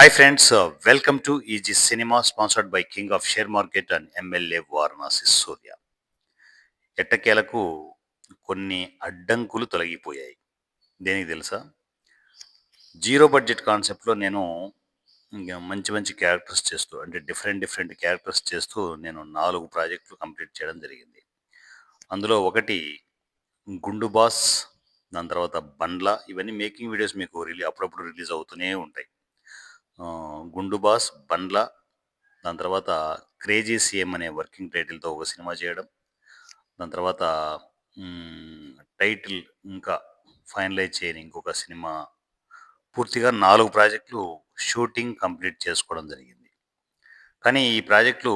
Hi friends welcome to Easy Cinema sponsored by king of share market and MLA Varanasi Surya ఎట్టకేలకు కొన్ని అడ్డంకులు తొలగిపోయాయి. దేనికి తెలుసా? Zero budget కాన్సెప్ట్లో నేను ఇంకా మంచి మంచి క్యారెక్టర్స్ చేస్తూ అంటే డిఫరెంట్ డిఫరెంట్ క్యారెక్టర్స్ చేస్తూ నేను నాలుగు ప్రాజెక్టులు కంప్లీట్ చేయడం జరిగింది. అందులో ఒకటి గుండు బాస్ దాని తర్వాత బండ్ల ఇవన్నీ మేకింగ్ వీడియోస్ మీకు రిలీ అప్పుడప్పుడు రిలీజ్ అవుతూనే ఉంటాయి. గుండుబాస్ గుండు బాస్ బండ్ల దాని తర్వాత క్రేజీ సీఎం అనే వర్కింగ్ టైటిల్తో ఒక సినిమా చేయడం దాని తర్వాత టైటిల్ ఇంకా ఫైనలైజ్ చేయని ఇంకొక సినిమా పూర్తిగా నాలుగు ప్రాజెక్టులు షూటింగ్ కంప్లీట్ చేసుకోవడం జరిగింది. కానీ ఈ ప్రాజెక్టులు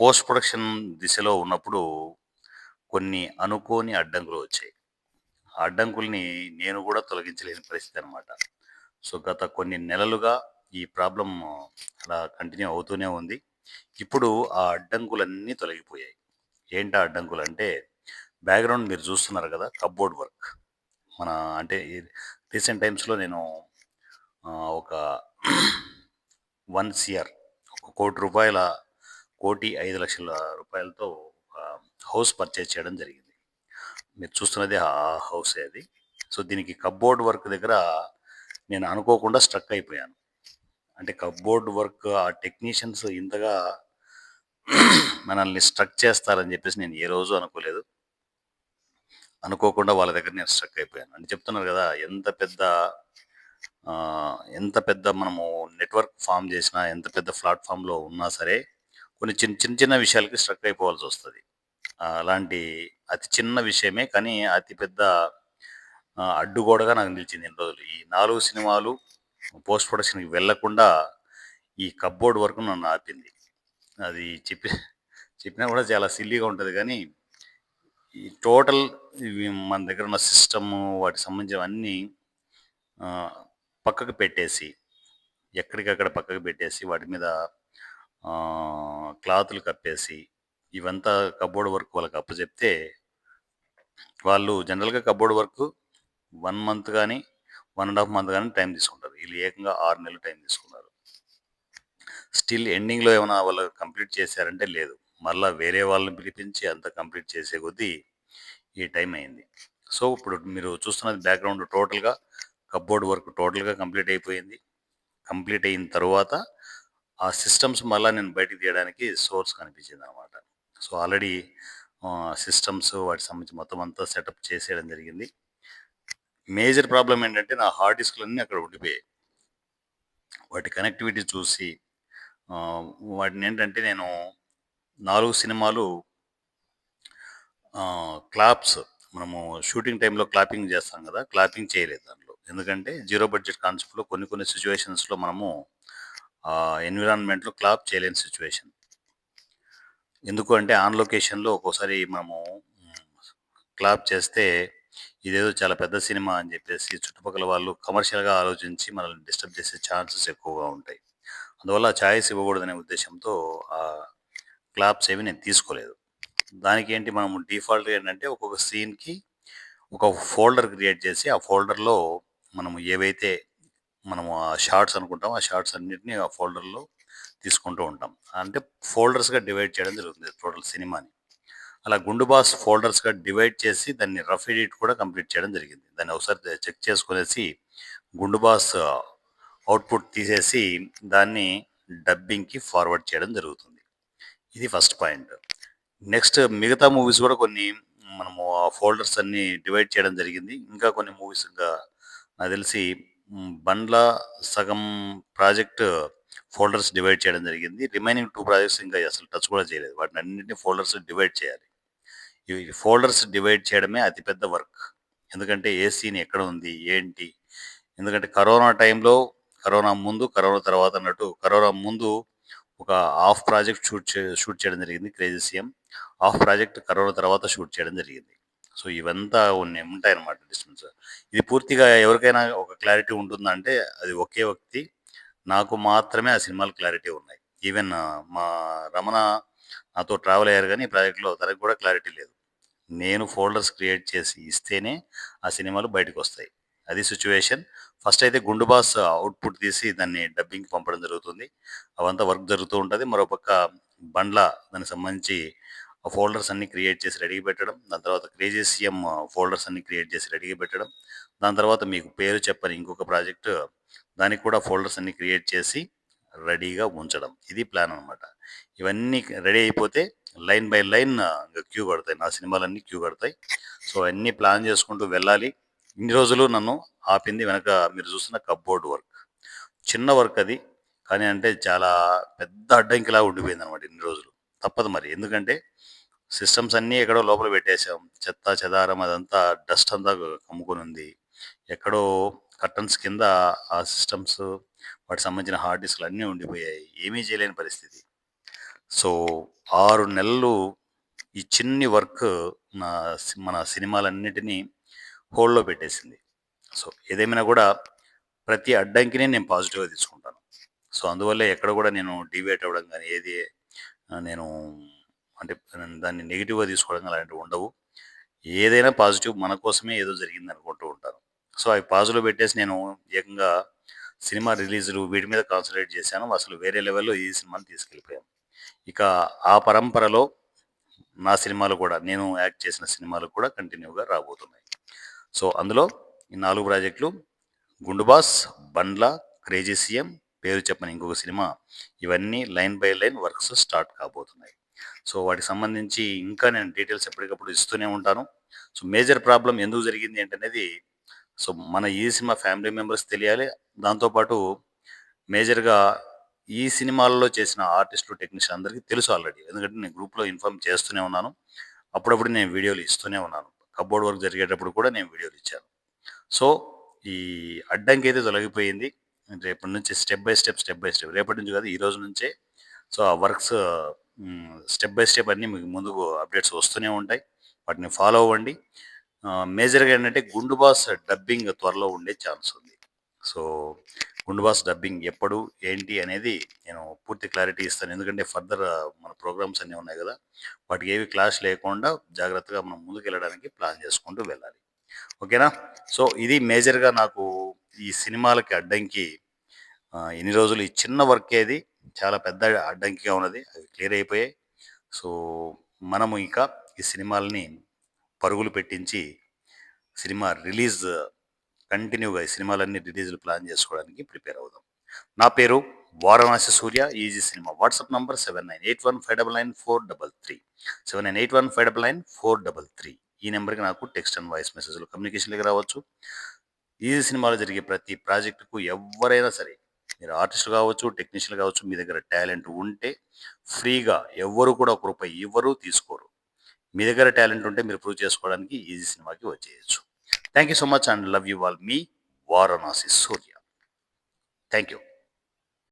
పోస్ట్ ప్రొడక్షన్ దిశలో ఉన్నప్పుడు కొన్ని అనుకోని అడ్డంకులు వచ్చాయి. ఆ అడ్డంకుల్ని నేను కూడా తొలగించలేని పరిస్థితి అనమాట సో గత కొన్ని నెలలుగా ఈ ప్రాబ్లం అలా కంటిన్యూ అవుతూనే ఉంది. ఇప్పుడు ఆ అడ్డంకులన్నీ తొలగిపోయాయి. ఏంటి ఆ అడ్డంకులు అంటే బ్యాక్గ్రౌండ్ మీరు చూస్తున్నారు కదా కప్బోర్డ్ వర్క్. మన అంటే రీసెంట్ టైమ్స్లో నేను ఒక వన్ సిఆర్ ఒక కోటి రూపాయల కోటి ఐదు లక్షల రూపాయలతో ఒక హౌస్ పర్చేజ్ చేయడం జరిగింది. మీరు చూస్తున్నది ఆ హౌసే అది. సో దీనికి కప్బోర్డ్ వర్క్ దగ్గర నేను అనుకోకుండా స్ట్రక్ అయిపోయాను. అంటే కప్బోర్డ్ వర్క్ ఆ టెక్నీషియన్స్ ఇంతగా మనల్ని స్ట్రక్ చేస్తారని చెప్పేసి నేను ఏ రోజు అనుకోలేదు. అనుకోకుండా వాళ్ళ దగ్గర నేను స్ట్రక్ అయిపోయాను. అని చెప్తున్నారు కదా ఎంత పెద్ద ఎంత పెద్ద మనము నెట్వర్క్ ఫామ్ చేసినా ఎంత పెద్ద ప్లాట్ఫామ్లో ఉన్నా సరే కొన్ని చిన్న చిన్న చిన్న విషయాలకి స్ట్రక్ అయిపోవాల్సి వస్తుంది. అలాంటి అతి చిన్న విషయమే కానీ అతి పెద్ద అడ్డుగోడగా నాకు నిలిచింది ఇన్ని రోజులు. ఈ నాలుగు సినిమాలు పోస్ట్ ప్రొడక్షన్కి వెళ్ళకుండా ఈ కప్బోర్డ్ వరకు నన్ను ఆపింది. అది చెప్పి చెప్పినా కూడా చాలా సిల్లీగా ఉంటుంది కానీ ఈ టోటల్ మన దగ్గర ఉన్న సిస్టమ్ వాటికి సంబంధించిన అన్నీ పక్కకు పెట్టేసి ఎక్కడికక్కడ పక్కకు పెట్టేసి వాటి మీద క్లాతులు కప్పేసి ఇవంతా కబోర్డ్ వర్క్ వాళ్ళకి అప్పచెప్తే వాళ్ళు జనరల్గా కబోర్డ్ వర్క్ వన్ మంత్ కానీ వన్ అండ్ హాఫ్ మంత్ కానీ టైం తీసుకుంటారు. వీళ్ళు ఏకంగా ఆరు నెలలు టైం తీసుకున్నారు. స్టిల్ ఎండింగ్లో ఏమైనా వాళ్ళు కంప్లీట్ చేశారంటే లేదు. మళ్ళీ వేరే వాళ్ళని పిలిపించి అంత కంప్లీట్ చేసే కొద్దీ ఈ టైం అయింది. సో ఇప్పుడు మీరు చూస్తున్నది బ్యాక్గ్రౌండ్ టోటల్గా కప్బోర్డ్ వర్క్ టోటల్గా కంప్లీట్ అయిపోయింది. కంప్లీట్ అయిన తర్వాత ఆ సిస్టమ్స్ మళ్ళీ నేను బయటికి తీయడానికి సోర్స్ కనిపించింది అనమాట సో ఆల్రెడీ సిస్టమ్స్ వాటికి సంబంధించి మొత్తం అంతా సెటప్ చేసేయడం జరిగింది. మేజర్ ప్రాబ్లం ఏంటంటే నా హార్డ్ డిస్క్లన్నీ అక్కడ ఉండిపోయాయి. వాటి కనెక్టివిటీ చూసి వాటిని ఏంటంటే నేను నాలుగు సినిమాలు క్లాప్స్ మనము షూటింగ్ టైంలో క్లాపింగ్ చేస్తాం కదా క్లాపింగ్ చేయలేదు దాంట్లో. ఎందుకంటే జీరో బడ్జెట్ కాన్సెప్ట్లో కొన్ని కొన్ని సిచ్యువేషన్స్లో మనము ఎన్విరాన్మెంట్లో క్లాప్ చేయలేని సిచ్యువేషన్. ఎందుకు అంటే ఆన్ లొకేషన్లో ఒక్కోసారి మనము క్లాప్ చేస్తే ఇదేదో చాలా పెద్ద సినిమా అని చెప్పేసి చుట్టుపక్కల వాళ్ళు కమర్షియల్గా ఆలోచించి మనల్ని డిస్టర్బ్ చేసే ఛాన్సెస్ ఎక్కువగా ఉంటాయి. అందువల్ల ఛాయిస్ ఇవ్వకూడదనే ఉద్దేశంతో ఆ క్లాప్స్ ఏవి నేను తీసుకోలేదు. దానికి ఏంటి మనం డిఫాల్ట్ ఏంటంటే ఒక్కొక్క సీన్కి ఒక ఫోల్డర్ క్రియేట్ చేసి ఆ ఫోల్డర్లో మనము ఏవైతే మనము ఆ షార్ట్స్ అనుకుంటాం ఆ షార్ట్స్ అన్నిటిని ఆ ఫోల్డర్లో తీసుకుంటూ ఉంటాం. అంటే ఫోల్డర్స్గా డివైడ్ చేయడం జరుగుతుంది టోటల్ సినిమాని. అలా గుండు బాస్ ఫోల్డర్స్గా డివైడ్ చేసి దాన్ని రఫ్ ఎడిట్ కూడా కంప్లీట్ చేయడం జరిగింది. దాన్ని ఒకసారి చెక్ చేసుకునేసి గుండు బాస్ అవుట్పుట్ తీసేసి దాన్ని డబ్బింగ్కి ఫార్వర్డ్ చేయడం జరుగుతుంది. ఇది ఫస్ట్ పాయింట్. నెక్స్ట్ మిగతా మూవీస్ కూడా కొన్ని మనము ఆ ఫోల్డర్స్ అన్ని డివైడ్ చేయడం జరిగింది. ఇంకా కొన్ని మూవీస్ ఇంకా నాకు తెలిసి బండ్ల సగం ప్రాజెక్ట్ ఫోల్డర్స్ డివైడ్ చేయడం జరిగింది. రిమైనింగ్ టూ ప్రాజెక్ట్స్ ఇంకా అసలు టచ్ కూడా చేయలేదు. వాటిని అన్నింటినీ ఫోల్డర్స్ డివైడ్ చేయాలి. ఈ ఫోల్డర్స్ డివైడ్ చేయడమే అతిపెద్ద వర్క్. ఎందుకంటే ఏ సీన్ ఎక్కడ ఉంది? ఏంటి? ఎందుకంటే కరోనా టైంలో కరోనా ముందు కరోనా తర్వాత అన్నట్టు కరోనా ముందు ఒక హాఫ్ ప్రాజెక్ట్ షూట్ చే షూట్ చేయడం జరిగింది crazy CM. Half project corona తర్వాత షూట్ చేయడం జరిగింది. సో ఇవంతా ఉన్నాయి ఉంటాయన్నమాట డిస్టెన్స్. ఇది పూర్తిగా ఎవరికైనా ఒక క్లారిటీ ఉంటుందంటే అది ఒకే వ్యక్తి. నాకు మాత్రమే ఆ సినిమాలు క్లారిటీ ఉన్నాయి. ఈవెన్ మా రమణ నాతో ట్రావెల్ అయ్యారు కానీ ఈ ప్రాజెక్ట్లో తనకు కూడా క్లారిటీ లేదు. నేను ఫోల్డర్స్ క్రియేట్ చేసి ఇస్తేనే ఆ సినిమాలు బయటకు వస్తాయి అది సిచ్యువేషన్. ఫస్ట్ అయితే గుండు బాస్ అవుట్పుట్ తీసి దాన్ని డబ్బింగ్కి పంపడం జరుగుతుంది. అవంతా వర్క్ జరుగుతూ ఉంటుంది. మరోపక్క బండ్ల దానికి సంబంధించి ఫోల్డర్స్ అన్ని క్రియేట్ చేసి రెడీ పెట్టడం. దాని తర్వాత క్రేజీ సీఎం ఫోల్డర్స్ అన్ని క్రియేట్ చేసి రెడీ పెట్టడం. దాని తర్వాత మీకు పేరు చెప్పని ఇంకొక ప్రాజెక్టు. దానికి కూడా ఫోల్డర్స్ అన్ని క్రియేట్ చేసి రెడీగా ఉంచడం. ఇది ప్లాన్ అనమాట ఇవన్నీ రెడీ అయిపోతే లైన్ బై లైన్ క్యూ కడతాయి. నా సినిమాలన్నీ క్యూ కడతాయి. సో అన్నీ ప్లాన్ చేసుకుంటూ వెళ్ళాలి. ఇన్ని రోజులు నన్ను ఆపింది వెనక మీరు చూస్తున్న కప్బోర్డ్ వర్క్. చిన్న వర్క్ అది. కానీ అంటే చాలా పెద్ద అడ్డంకిలా ఉండిపోయింది అనమాట ఇన్ని రోజులు. తప్పదు మరి. ఎందుకంటే సిస్టమ్స్ అన్నీ ఎక్కడో లోపల పెట్టేశాం. చెత్త చెదారం అదంతా డస్ట్ అంతా కమ్ముకొని ఉంది. ఎక్కడో కర్టన్స్ కింద ఆ సిస్టమ్స్ వాటికి సంబంధించిన హార్డ్ డిస్క్లు అన్నీ ఉండిపోయాయి. ఏమీ చేయలేని పరిస్థితి. సో ఆరు నెలలు ఈ చిన్ని వర్క్ నా సి- మన సినిమాలన్నిటినీ హోల్డ్లో పెట్టేసింది. సో ఏదేమైనా కూడా ప్రతి అడ్డంకిని నేను పాజిటివ్గా తీసుకుంటాను. సో అందువల్ల ఎక్కడ కూడా నేను డివేట్ అవ్వడం కానీ ఏది నేను అంటే దాన్ని నెగిటివ్గా తీసుకోవడం కానీ అలాంటివి ఉండవు. ఏదైనా పాజిటివ్ మన కోసమే ఏదో జరిగింది అనుకుంటూ ఉంటాను. సో అవి పాజులో పెట్టేసి నేను ఏకంగా సినిమా రిలీజులు వీటి మీద కాన్సన్ట్రేట్ చేశాను. అసలు వేరే లెవెల్లో ఈ సినిమాని తీసుకెళ్ళిపోయాను. ఇక ఆ పరంపరలో నా సినిమాలు కూడా నేను యాక్ట్ చేసిన సినిమాలు కూడా కంటిన్యూగా రాబోతున్నాయి. సో అందులో ఈ నాలుగు ప్రాజెక్టులు గుండుబాస్ బండ్ల క్రేజీ సీఎం పేరు చెప్పని ఇంకొక సినిమా ఇవన్నీ line by line works start కాబోతున్నాయి. సో వాటికి సంబంధించి ఇంకా నేను డీటెయిల్స్ ఎప్పటికప్పుడు ఇస్తూనే ఉంటాను. సో మేజర్ ప్రాబ్లం ఎందుకు జరిగింది ఏంటనేది సో మన ఈ సినిమా ఫ్యామిలీ మెంబర్స్ తెలియాలి. దాంతోపాటు మేజర్గా ఈ సినిమాల్లో చేసిన ఆర్టిస్టులు టెక్నీషియన్ అందరికీ తెలుసు ఆల్రెడీ. ఎందుకంటే నేను గ్రూప్లో ఇన్ఫార్మ్ చేస్తూనే ఉన్నాను. అప్పుడప్పుడు నేను వీడియోలు ఇస్తూనే ఉన్నాను. కబోర్డ్ వర్క్ జరిగేటప్పుడు కూడా నేను వీడియోలు ఇచ్చాను. సో ఈ అడ్డంకి అయితే తొలగిపోయింది. రేపటి నుంచి step by step step by step. రేపటి నుంచి కాదు ఈ రోజు నుంచే. సో ఆ వర్క్స్ స్టెప్ బై స్టెప్ అన్నీ మీకు ముందుకు అప్డేట్స్ వస్తూనే ఉంటాయి. వాటిని ఫాలో అవ్వండి. మేజర్గా ఏంటంటే గుండు బాస్ డబ్బింగ్ త్వరలో ఉండే ఛాన్స్ ఉంది. సో గుండు బాస్ డబ్బింగ్ ఎప్పుడు ఏంటి అనేది నేను పూర్తి క్లారిటీ ఇస్తాను. ఎందుకంటే ఫర్దర్ మన ప్రోగ్రామ్స్ అన్నీ ఉన్నాయి కదా వాటికి ఏవి క్లాష్ లేకుండా జాగ్రత్తగా మనం ముందుకు వెళ్ళడానికి ప్లాన్ చేసుకుంటూ వెళ్ళాలి. ఓకేనా? సో ఇది మేజర్గా నాకు ఈ సినిమాలకి అడ్డంకి ఎన్ని రోజులు ఈ చిన్న వర్క్ ఏది చాలా పెద్ద అడ్డంకిగా ఉన్నది. అవి క్లియర్ అయిపోయాయి. సో మనము ఇంకా ఈ సినిమాలని పరుగులు పెట్టించి సినిమా రిలీజ్ కంటిన్యూగా ఈ సినిమాలన్నీ రిలీజ్లు ప్లాన్ చేసుకోవడానికి ప్రిపేర్ అవుదాం. నా పేరు Varanasi Surya Easy Cinema. WhatsApp number seven nine eight one five double nine four double three. Seven nine eight one five double nine four double three. ఈ నెంబర్కి నాకు టెక్స్ట్ అండ్ వాయిస్ మెసేజ్లు కమ్యూనికేషన్లకి రావచ్చు. Easy సినిమాలో జరిగే ప్రతి ప్రాజెక్టుకు ఎవరైనా సరే మీరు ఆర్టిస్ట్ కావచ్చు టెక్నీషియన్ కావచ్చు మీ దగ్గర టాలెంట్ ఉంటే ఫ్రీగా ఎవ్వరు కూడా ఒక రూపాయి ఇవ్వరు తీసుకోరు. మీ దగ్గర టాలెంట్ ఉంటే మీరు ప్రూవ్ చేసుకోవడానికి ఈజీ సినిమాకి వచ్చేయచ్చు. Thank you so much and love you all me Varanasi Surya. Thank you